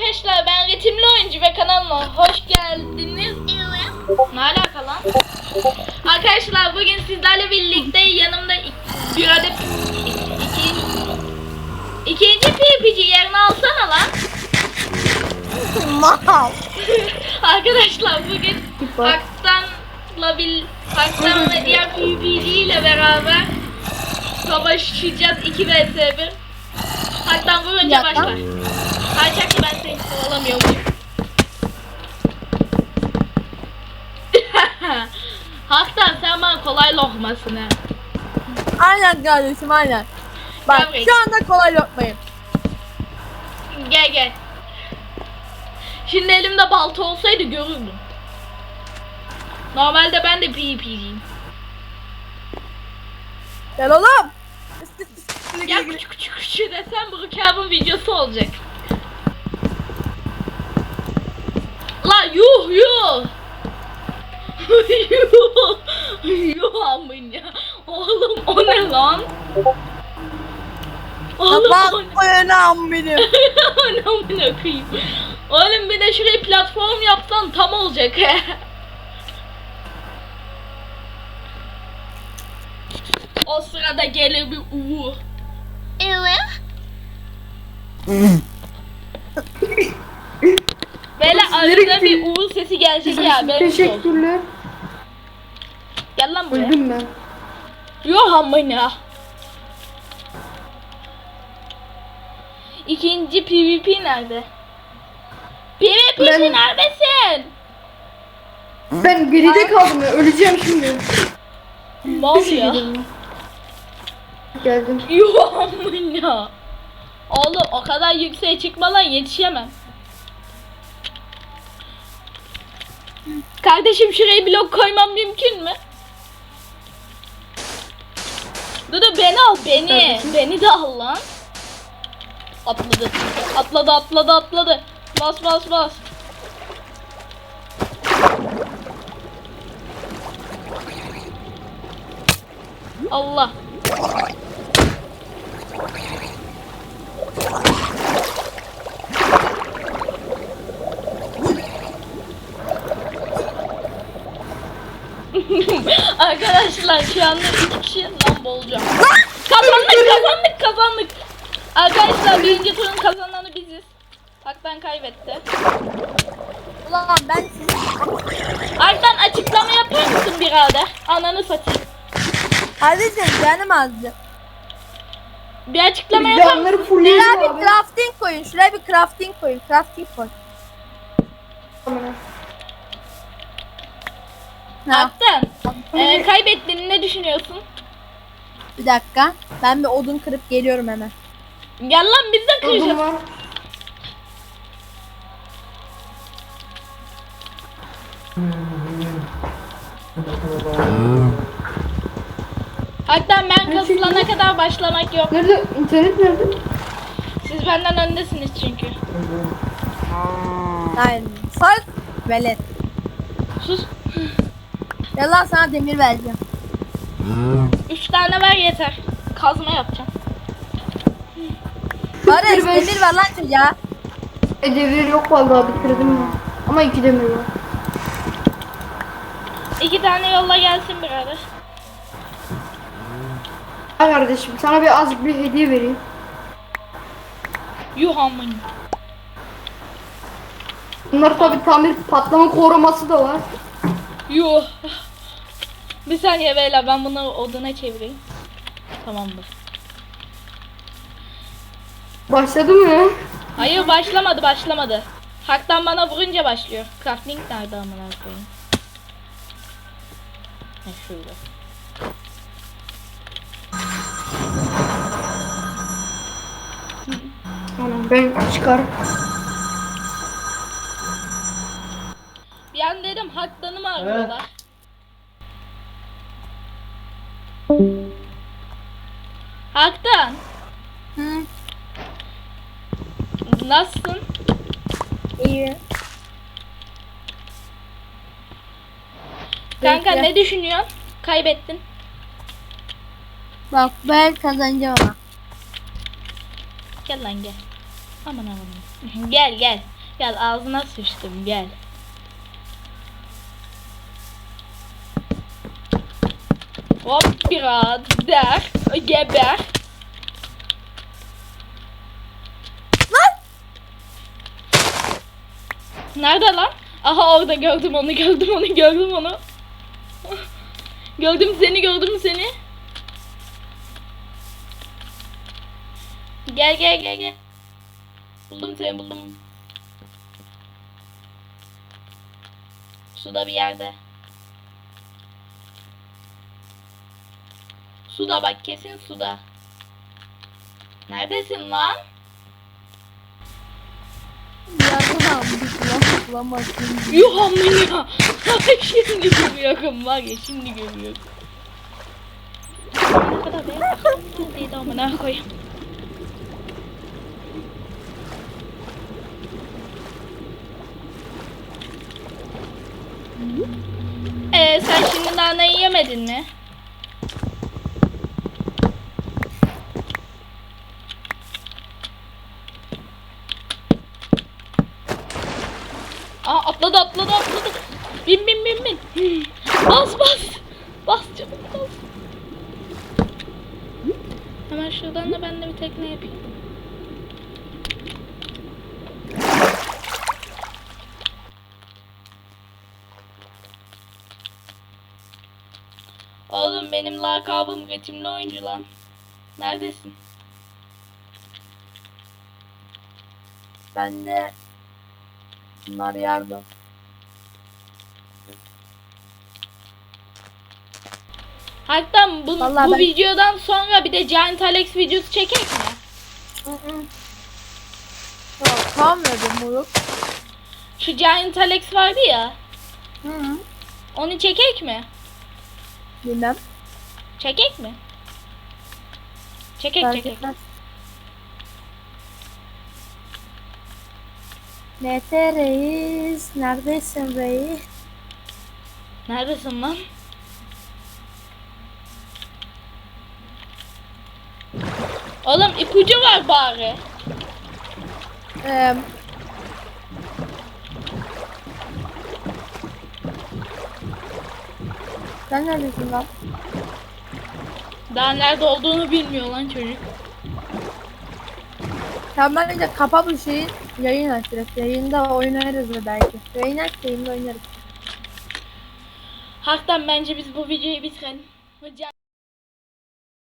arkadaşlar ben Ritimli Oyuncu ve kanalıma hoş geldiniz. Ne alaka lan? Arkadaşlar bugün sizlerle birlikte yanımda bir adet iki, ikinci PvP'ci yerini alsana lan. Arkadaşlar bugün. Haktan'la bir Haktan ve diğer PvP'ci ile beraber savaşacağız 2 vs 1. Haktan vurunca Yapma. başlar. Ki ben seni kovalamıyorum. Haktan sen bana kolay lokmasın ha. Aynen kardeşim aynen. Bak buraya. şu anda kolay lokmayım. Gel gel. Şimdi elimde balta olsaydı görürdüm. Normalde ben de PvP'ciyim. Gel oğlum. Ya küçük küçük küçük desem bu Rükab'ın videosu olacak. La yuh yuh. yuh. Yuh amın ya. Oğlum o ne lan? Oğlum Bak o ne? koyanam benim. Oğlum bir de şuraya platform yapsan tam olacak he. O sırada gelir bir uğur. Böyle arada bir uğur sesi gelecek ya. Ben Teşekkürler. Gel lan buraya. Öldüm ben. Yok amına. İkinci PvP nerede? PvP'ci Ben- neredesin? Ben geride kaldım ya. Öleceğim şimdi. Ne oluyor? Geldim. Yok amına. Oğlum o kadar yükseğe çıkma lan yetişemem. Kardeşim şuraya blok koymam mümkün mü? Dudu beni al beni. Kardeşim. Beni de al lan. Atladı. Atladı atladı atladı. Bas bas bas. Allah. Arkadaşlar şu anda iki kişi lan boğulacağım. kazandık kazandık kazandık. Arkadaşlar birinci turun kazananı biziz. Haktan kaybetti. Ulan ben sizi Haktan açıklama yapar mısın birader? Ananı satayım. Kardeşim canım azdı. Bir açıklama yapar mısın? Canları Şuraya fullleyelim bir abi. crafting koyun. Şuraya bir crafting koyun. Crafting koy. Tamam. Ha, Haktan. Ee, kaybettiğini ne düşünüyorsun? bir dakika. Ben bir odun kırıp geliyorum hemen. Gel lan biz de Öldüm kıracağız. var. Haktan ben kasılana kadar başlamak yok. Nerede? İnternet nerede? Siz benden öndesiniz çünkü. Aynen. Sak. Velet. Sus. Ya lan sana demir vereceğim. Üç tane ver yeter. Kazma yapacağım. Barış ben- demir ver lan çocuğa. E, devir yok vallahi bitirdim ya. Ama iki demir var. İki tane yolla gelsin birader. Ay kardeşim sana bir az bir hediye vereyim. Yuh amın. Bunlar tabi tamir patlama koruması da var. Yuh. Bir saniye beyler ben bunu oduna çevireyim. Tamamdır. Başladı mı? Hayır başlamadı başlamadı. Haktan bana vurunca başlıyor. Crafting nerede amına koyayım? Ha şurada. Tamam ben çıkar. Bir an dedim haktanı mı arıyorlar? Haktan Hı. nasılsın? İyi. Kanka Peki. ne düşünüyorsun? Kaybettin. Bak ben kazanacağım. Gel lan gel. Aman aman. Gel gel. Gel ağzına sıçtım gel. Hop biraz der. Geber. Lan! Nerede lan? Aha orada gördüm onu gördüm onu gördüm onu. gördüm seni gördüm seni. Gel gel gel gel. Buldum seni buldum. Suda bir yerde. Suda bak kesin suda. Neredesin lan? Yardım bulam bulamazsın. Yuh amına. şimdi görüyorum var ya şimdi görüyorum. Ne kadar be? Neredeydi amına koyayım. Ee, sen şimdi naneyi yemedin mi? Aa atladı atladı atladı. Bin bin bin bin. Bas bas. Bas çabuk bas. Hemen şuradan da ben de bir tekne yapayım. Oğlum benim lakabım ritimli oyuncu lan. Neredesin? Ben de bunlar yardım. Hatta bu, Vallahi bu ben- videodan sonra bir de Giant Alex videosu çekek mi? Hı hı. Yok, kalmıyordu moruk. Şu Giant Alex vardı ya. Hı hı. Onu çekek mi? Bilmem. Çekek mi? Çekek Fark çekek. etmez. Mete reis. Neredesin reis? Neredesin lan? Oğlum ipucu var bari. Ee, sen neredesin lan? Daha nerede olduğunu bilmiyor lan çocuk. Sen bence kapa bu şeyi. Yayın aç direkt. Yayında oynarız da belki. Yayın aç yayında oynarız. Haktan bence biz bu videoyu bitirelim. Giant